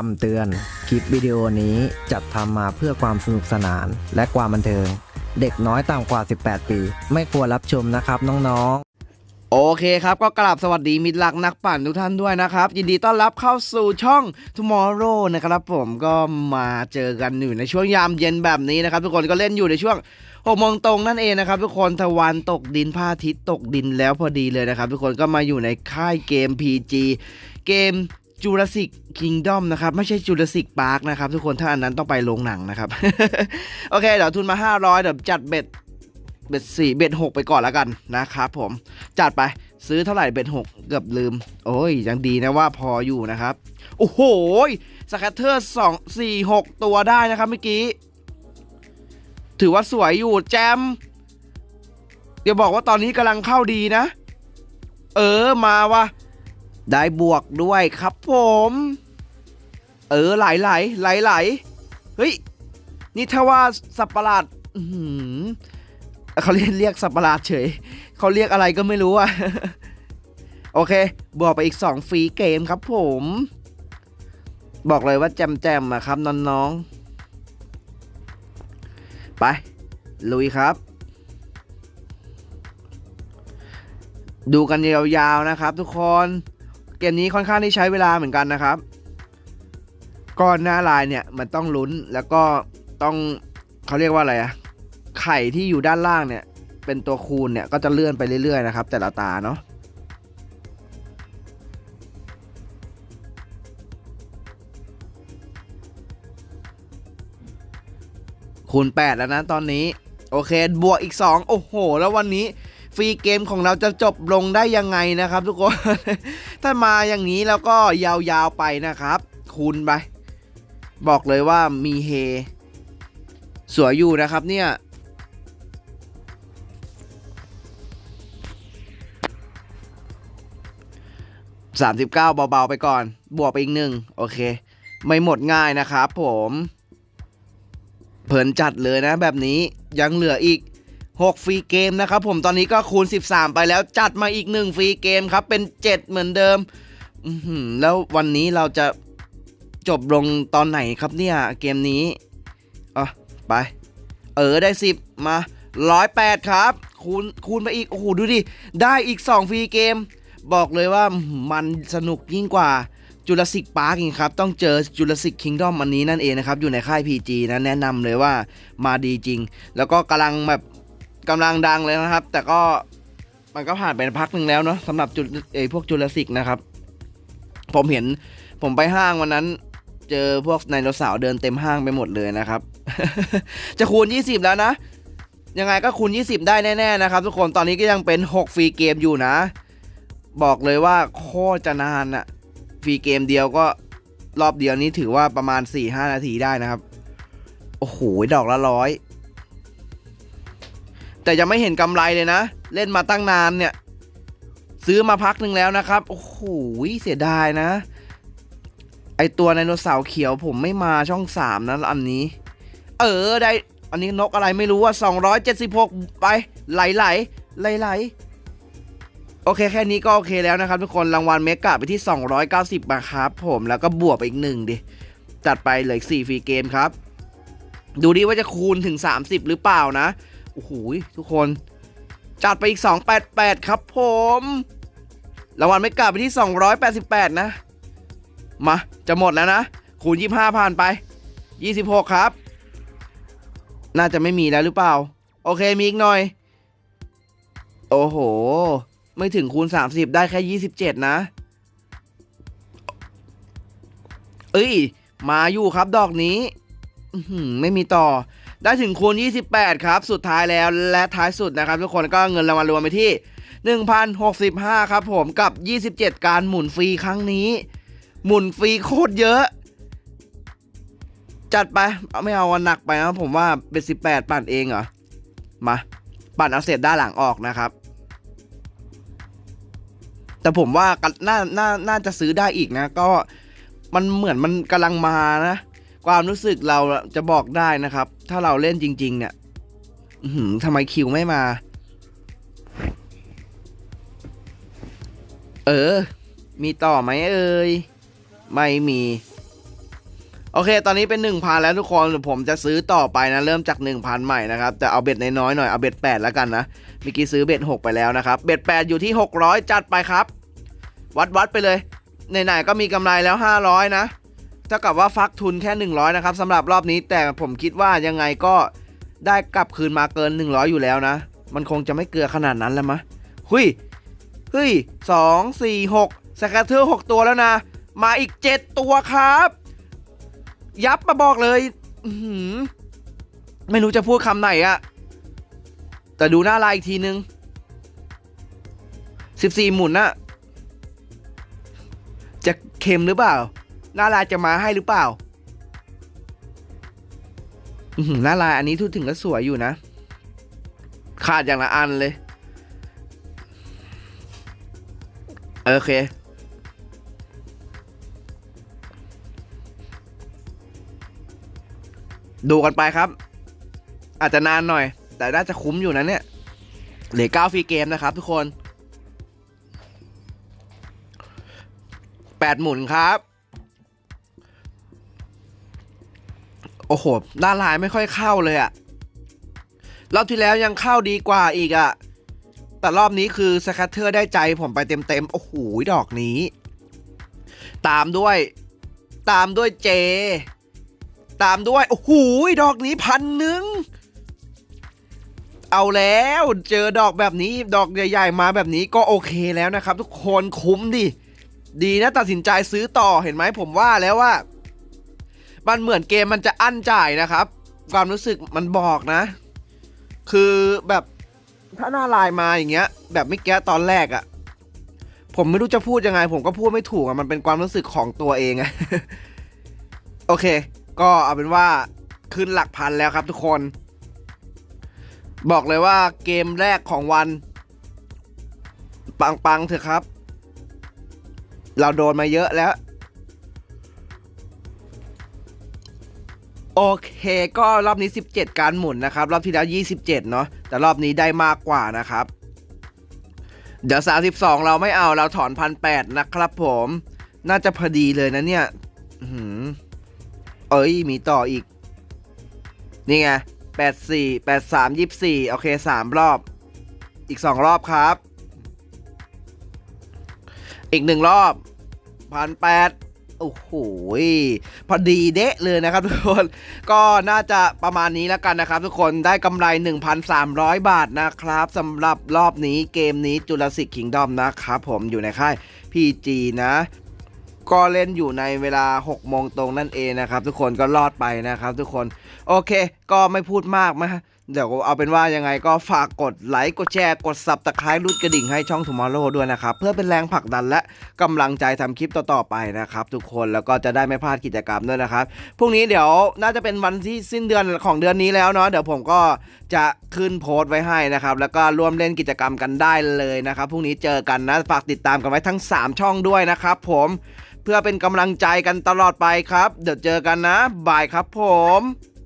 คำเตือน คลิปวิดีโอนี้จัดทำมาเพื่อความสนุกสนานและความบันเทิง เด็กน้อยต่ำกว่า 18 ปี ไม่ควรรับชมนะครับน้องๆ โอเคครับก็กราบสวัสดีมิตรรักนักปั่นทุกท่านด้วยนะครับ ยินดีต้อนรับเข้าสู่ช่อง Tomorrow นะครับผมก็มาเจอกันอยู่ในช่วงยามเย็นแบบนี้นะครับ ทุกคนก็เล่นอยู่ในช่วงหกโมงตรงนั่นเองนะครับทุกคนตะวันตกดินพระอาทิตย์ตกดินแล้วพอดีเลยนะครับ ทุกคนก็มาอยู่ในค่ายเกม PG เกม Jurassic Kingdom นะครับ ไม่ใช่ Jurassic Park นะครับ ทุกคนถ้าอันนั้นต้องไปโรงหนังนะครับ โอเค เดี๋ยวทุนมา 500 เดี๋ยวจัดเบ็ดเบ็ดสี่เบ็ดหกไปก่อนแล้วกันนะครับผมจัดไปซื้อเท่าไหร่เบ็ดหกเกือบลืม โอ้ยยังดีนะว่าพออยู่นะครับ โอ้โหสแคตเตอร์สองสี่หกตัวได้นะครับเมื่อกี้ ถือว่าสวยอยู่แจม เดี๋ยวบอกว่าตอนนี้กำลังเข้าดีนะ เออมาวะ ได้บวกด้วยครับผม เออไหลไหลไหลไหลเฮ้ย นี่ถ้าว่าสับประหลาดเขาเรียกเรียกสับประหลาดเฉย เขาเรียกอะไรก็ไม่รู้อะโอเค บวกไปอีก 2 ฟรีเกมครับผม บอกเลยว่าแจมแจมๆอะครับน้องๆ ไป ลุยครับ ดูกันยาวๆนะครับทุกคน เกมนี้ค่อนข้างที่ใช้เวลาเหมือนกันนะครับ ก้อนหน้าลายเนี่ยมันต้องลุ้นแล้วก็ต้องเขาเรียกว่าอะไรอะไข่ที่อยู่ด้านล่างเนี่ย เป็นตัวคูณเนี่ยก็จะเลื่อนไปเรื่อยๆนะครับ แต่ละตาเนาะคูณ 8 แล้วนะตอนนี้ โอเค บวกอีก 2 โอ้โห แล้ววันนี้ ฟรีเกมของเราจะจบลงได้ยังไงนะครับทุกคน ถ้ามาอย่างนี้แล้วก็ยาวๆไปนะครับ คูณไป บอกเลยว่ามีเฮ สวยอยู่นะครับเนี่ย39เบาๆไปก่อน บวกไปอีกหนึ่งโอเค ไม่หมดง่ายนะครับผม เผินจัดเลยนะแบบนี้ยังเหลืออีก 6 ฟรีเกมนะครับผมตอนนี้ก็คูณ 13 ไปแล้วจัดมาอีก 1 ฟรีเกมครับ เป็น 7 เหมือนเดิมแล้ววันนี้เราจะจบลงตอนไหนครับเนี่ยเกมนี้อะไป เออได้ 10 มา 108 ครับ คูณคูณไปอีก โอ้โห ดูดิ ได้อีก 2 ฟรีเกม บอกเลยว่ามันสนุกยิ่งกว่าจูราสสิกพาร์กครับ ต้องเจอจูราสสิกคิงดอมอันนี้นั่นเองนะครับ อยู่ในค่าย PG นะ แนะนำเลยว่ามาดีจริง แล้วก็กำลังแบบ กำลังดังเลยนะครับ แต่ก็มันก็ผ่านไปพักหนึ่งแล้วเนาะสำหรับจุเอพวกจูราสสิกนะครับ ผมเห็นผมไปห้างวันนั้น เจอพวกไดโนเสาร์เดินเต็มห้างไปหมดเลยนะครับ จะคูณ 20 แล้วนะ ยังไงก็คูณ 20 ได้แน่ๆนะครับ ทุกคนตอนนี้ก็ยังเป็น 6 ฟรีเกมอยู่นะ บอกเลยว่าโคตรจะนานอะฟรีเกมเดียวก็รอบเดียวนี้ถือว่าประมาณ 4-5 นาทีได้นะครับ โอ้โห ดอกละร้อย แต่ยังไม่เห็นกำไรเลยนะ เล่นมาตั้งนานเนี่ย ซื้อมาพักหนึ่งแล้วนะครับ โอ้โหเสียดายนะ ไอตัวไดโนเสาร์เขียวผมไม่มาช่องสามนะอันนี้ เออได้ อันนี้นกอะไรไม่รู้ว่า276 ไป ไหลไหลไหลไหลโอเคแค่นี้ก็โอเคแล้วนะครับ ทุกคนรางวัลเมกะไปที่ 290บาทครับผมแล้วก็บวกไปอีกหนึ่งดิ จัดไปเหลืออีก4ฟรีเกมครับ ดูดิว่าจะคูณถึง 30 หรือเปล่านะ โอ้โหทุกคน จัดไปอีก 288 ครับผมรางวัลเมกะไปที่ 288 นะ มา จะหมดแล้วนะ คูณ 25ผ่านไป 26 ครับ น่าจะไม่มีแล้วหรือเปล่า โอเคมีอีกหน่อย โอ้โห ไม่ถึงคูณ 30 ได้แค่ 27 นะ เอ้ย มาอยู่ครับดอกนี้ ไม่มีต่อ ได้ถึงคูณ 28 ครับ สุดท้ายแล้วและท้ายสุดนะครับ ทุกคนก็เงินรางวัลรวมไปที่ 1,065 ครับผมกับ 27 การหมุนฟรีครั้งนี้ หมุนฟรีโคตรเยอะ จัดไปไม่เอาวันหนักไปนะผมว่าเป็น 18 ปั่นเองเหรอ มาปั่นเอาเศษด้านหลังออกนะครับ แต่ผมว่าก็น่าน่าน่าจะซื้อได้อีกนะ ก็มันเหมือนมันกำลังมานะ ความรู้สึกเราจะบอกได้นะครับ ถ้าเราเล่นจริง ๆ เนี่ยทำไมคิวไม่มา เออ มีต่อไหมเอ่ยไม่มี โอเค ตอนนี้เป็น 1,000 แล้วทุกคนผมจะซื้อต่อไปนะ เริ่มจาก 1,000 ใหม่นะครับ แต่เอาเบ็ดน้อยๆหน่อย เอาเบ็ด8แล้วกันนะเมื่อกี้ซื้อเบ็ด6ไปแล้วนะครับ เบ็ด8อยู่ที่ 600 จัดไปครับ วัดวัดไปเลยไหนๆก็มีกำไรแล้ว 500 นะ ท่ากับว่าฟักทุนแค่ 100 นะครับสำหรับรอบนี้แต่ผมคิดว่ายังไงก็ได้กลับคืนมาเกิน 100 อยู่แล้วนะ มันคงจะไม่เกลือขนาดนั้นแล้วมะหุยเฮ้ยสองสี่หกสแกเทอร์หกตัวแล้วนะ มาอีก7ตัวครับ ยับมาบอกเลยไม่รู้จะพูดคำไหนอะแต่ดูหน้าลายอีกทีนึง14 หมุนนะจะเค็มหรือเปล่า น้าลายจะมาให้หรือเปล่าอื้อหือหน้าลายอันนี้ทุกถึงก็สวยอยู่นะ ขาดอย่างละอันเลย โอเค ดูกันไปครับ อาจจะนานหน่อย แต่น่าจะคุ้มอยู่นะเนี่ย เหลือเก้าฟรีเกมนะครับทุกคนแปดหมุนครับ โอ้โหด้านลายไม่ค่อยเข้าเลยอะรอบที่แล้วยังเข้าดีกว่าอีกอะแต่รอบนี้คือสแคตเตอร์ได้ใจผมไปเต็มๆ โอ้โห ดอกนี้ ตามด้วย ตามด้วยเจ ตามด้วย โอ้โห ดอกนี้พันหนึ่ง เอาแล้วเจอดอกแบบนี้ ดอกใหญ่ๆ มาแบบนี้ก็โอเคแล้วนะครับ ทุกคนคุ้มดิ ดีนะตัดสินใจซื้อต่อเห็นไหมผมว่าแล้วว่า มันเหมือนเกมมันจะอั้นจ่ายนะครับ ความรู้สึกมันบอกนะ คือแบบถ้าหน้าลายมาอย่างเงี้ย แบบไม่แก้ตอนแรกอะ่ะ ผมไม่รู้จะพูดยังไง ผมก็พูดไม่ถูกอะ่ะมันเป็นความรู้สึกของตัวเองอะโอเค ก็เอาเป็นว่าขึ้นหลักพันแล้วครับทุกคน บอกเลยว่าเกมแรกของวัน ปังๆเถอะครับ เราโดนมาเยอะแล้ว โอเคก็รอบนี้ 17 การหมุนนะครับ รอบที่แล้ว 27 เนาะแต่รอบนี้ได้มากกว่านะครับ เดี๋ยว 32 เราไม่เอาเราถอนพันแนะครับผม น่าจะพอดีเลยนะเนี่ยอเอ้ย มีต่ออีก นี่ไง 84 83 24 โอเค 3 รอบ อีก 2 รอบครับ อีก 1 รอบพันแปด โอ้โหพอดีเดะเลยนะครับทุกคน ก็น่าจะประมาณนี้แล้วกันนะครับ ทุกคนได้กำไร 1,300 บาทนะครับสำหรับรอบนี้เกมนี้จุลศิษย์คิงดอมนะครับผมอยู่ในค่าย PG นะก็เล่นอยู่ในเวลา 6 โมงตรงนั่นเองนะครับ ทุกคนก็รอดไปนะครับ ทุกคน โอเค ก็ไม่พูดมากมา เดี๋ยวเอาเป็นว่ายังไงก็ฝากกดไลค์กดแชร์กด subscribe รุดกระดิ่งให้ช่อง Tomorrow ด้วยนะครับ เพื่อเป็นแรงผลักดันและกำลังใจทำคลิปต่อๆไปนะครับทุกคนแล้วก็จะได้ไม่พลาดกิจกรรมด้วยนะครับพรุ่งนี้เดี๋ยวน่าจะเป็นวันที่สิ้นเดือนของเดือนนี้แล้วเนาะเดี๋ยวผมก็จะขึ้นโพสต์ไว้ให้นะครับแล้วก็ร่วมเล่นกิจกรรมกันได้เลยนะครับพรุ่งนี้เจอกันนะฝากติดตามกันไว้ทั้ง 3 ช่องด้วยนะครับผมเพื่อเป็นกำลังใจกันตลอดไปครับ เดี๋ยวเจอกันนะบายครับผม